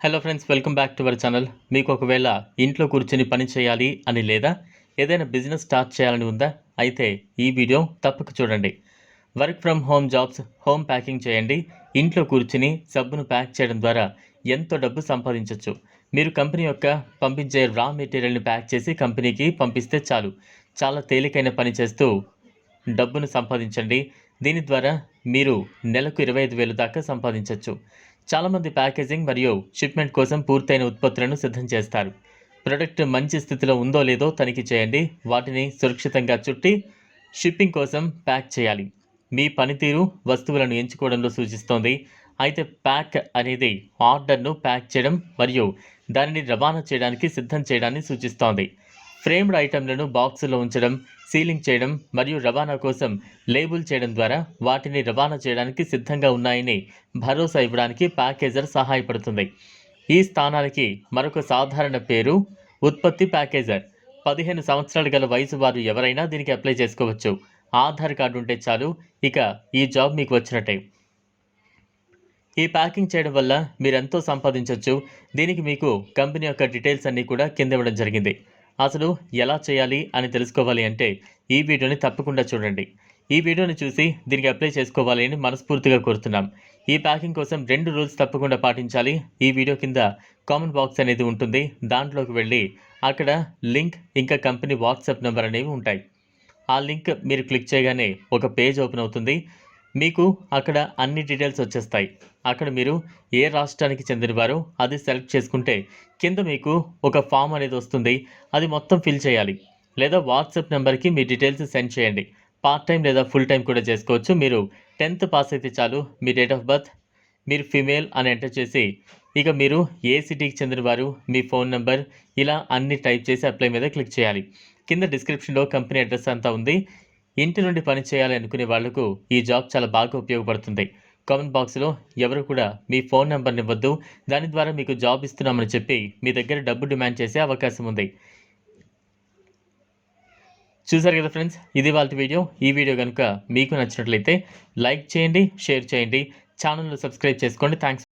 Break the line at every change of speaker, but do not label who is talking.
Hello friends welcome back to our channel మీకు ఒకవేళ ఇంట్లో కూర్చొని పని చేయాలి అని లేదా ఏదైనా బిజినెస్ స్టార్ట్ చేయాలని ఉందా అయితే ఈ వీడియో తప్పక చూడండి. Work from home jobs home packing చేయండి. ఇంట్లో కూర్చుని సబ్బును ప్యాక్ చేయడం ద్వారా ఎంతో డబ్బు సంపాదించవచ్చు మీరు కంపెనీ యొక్క పంపించే రా మెటీరియల్ని ప్యాక్ చేసి కంపెనీకి పంపిస్తే చాలు. చాలా తేలికైన పని చేస్తూ డబ్బును సంపాదించండి. దీని ద్వారా మీరు నెలకు ఇరవై ఐదు వేలు దాకా సంపాదించవచ్చు చాలామంది ప్యాకేజింగ్ మరియు షిప్మెంట్ కోసం పూర్తయిన ఉత్పత్తులను సిద్ధం చేస్తారు. ప్రొడక్ట్ మంచి స్థితిలో ఉందో లేదో తనిఖీ చేయండి. వాటిని సురక్షితంగా చుట్టి షిప్పింగ్ కోసం ప్యాక్ చేయాలి. మీ పనితీరు వస్తువులను ఎంచుకోవడంలో సూచిస్తోంది. అయితే ప్యాక్ అనేది ఆర్డర్ను ప్యాక్ చేయడం మరియు దానిని రవాణా చేయడానికి సిద్ధం చేయడాన్ని సూచిస్తోంది. ఫ్రేమ్డ్ ఐటెంలను బాక్సులో ఉంచడం సీలింగ్ చేయడం మరియు రవాణా కోసం లేబుల్ చేయడం ద్వారా వాటిని రవాణా చేయడానికి సిద్ధంగా ఉన్నాయని భరోసా ఇవ్వడానికి ప్యాకేజర్ సహాయపడుతుంది. ఈ స్థానానికి మరొక సాధారణ పేరు ఉత్పత్తి ప్యాకేజర్. పదిహేను సంవత్సరాలు గల వయసు వారు ఎవరైనా దీనికి అప్లై చేసుకోవచ్చు. ఆధార్ కార్డు ఉంటే చాలు ఇక ఈ జాబ్ మీకు వచ్చినట్టే. ఈ ప్యాకింగ్ చేయడం వల్ల మీరు ఎంతో సంపాదించవచ్చు దీనికి మీకు కంపెనీ యొక్క డీటెయిల్స్ అన్నీ కూడా కింద ఇవ్వడం జరిగింది. అసలు ఎలా చేయాలి అని తెలుసుకోవాలి అంటే ఈ వీడియోని తప్పకుండా చూడండి. ఈ వీడియోని చూసి దీనికి అప్లై చేసుకోవాలి అని మనస్ఫూర్తిగా కోరుతున్నాం. ఈ ప్యాకింగ్ కోసం రెండు రూల్స్ తప్పకుండా పాటించాలి. ఈ వీడియో కింద కామెంట్ బాక్స్ అనేది ఉంటుంది. దాంట్లోకి వెళ్ళి అక్కడ లింక్ ఇంకా కంపెనీ వాట్సాప్ నెంబర్ అనేవి ఉంటాయి. ఆ లింక్ మీరు క్లిక్ చేయగానే ఒక పేజ్ ఓపెన్ అవుతుంది. మీకు అక్కడ అన్ని డీటెయిల్స్ వచ్చేస్తాయి. అక్కడ మీరు ఏ రాష్ట్రానికి చెందినవారో అది సెలెక్ట్ చేసుకుంటే కింద మీకు ఒక ఫామ్ అనేది వస్తుంది. అది మొత్తం ఫిల్ చేయాలి. లేదా వాట్సాప్ నెంబర్కి మీ డీటెయిల్స్ సెండ్ చేయండి. పార్ట్ టైం లేదా ఫుల్ టైం కూడా చేసుకోవచ్చు. మీరు టెన్త్ పాస్ అయితే చాలు. మీ డేట్ ఆఫ్ బర్త్ మీరు ఫిమేల్ అని ఎంటర్ చేసి ఇక మీరు ఏ సిటీకి చెందినవారు మీ ఫోన్ నెంబర్ ఇలా అన్ని టైప్ చేసి అప్లై మీద క్లిక్ చేయాలి. కింద డిస్క్రిప్షన్లో కంపెనీ అడ్రస్ అంతా ఉంది. ఇంటి నుండి పని చేయాలి అనుకునే వాళ్ళకు ఈ జాబ్ చాలా బాగా ఉపయోగపడుతుంది. కామెంట్ బాక్స్లో ఎవరు కూడా మీ ఫోన్ నెంబర్ని ఇవ్వద్దు. దాని ద్వారా మీకు జాబ్ ఇస్తున్నామని చెప్పి మీ దగ్గర డబ్బు డిమాండ్ చేసే అవకాశం ఉంది. చూసారు కదా ఫ్రెండ్స్ ఇది వాళ్ళ వీడియో. ఈ వీడియో కనుక మీకు నచ్చినట్లయితే లైక్ చేయండి షేర్ చేయండి. ఛానల్ను సబ్స్క్రైబ్ చేసుకోండి. థ్యాంక్స్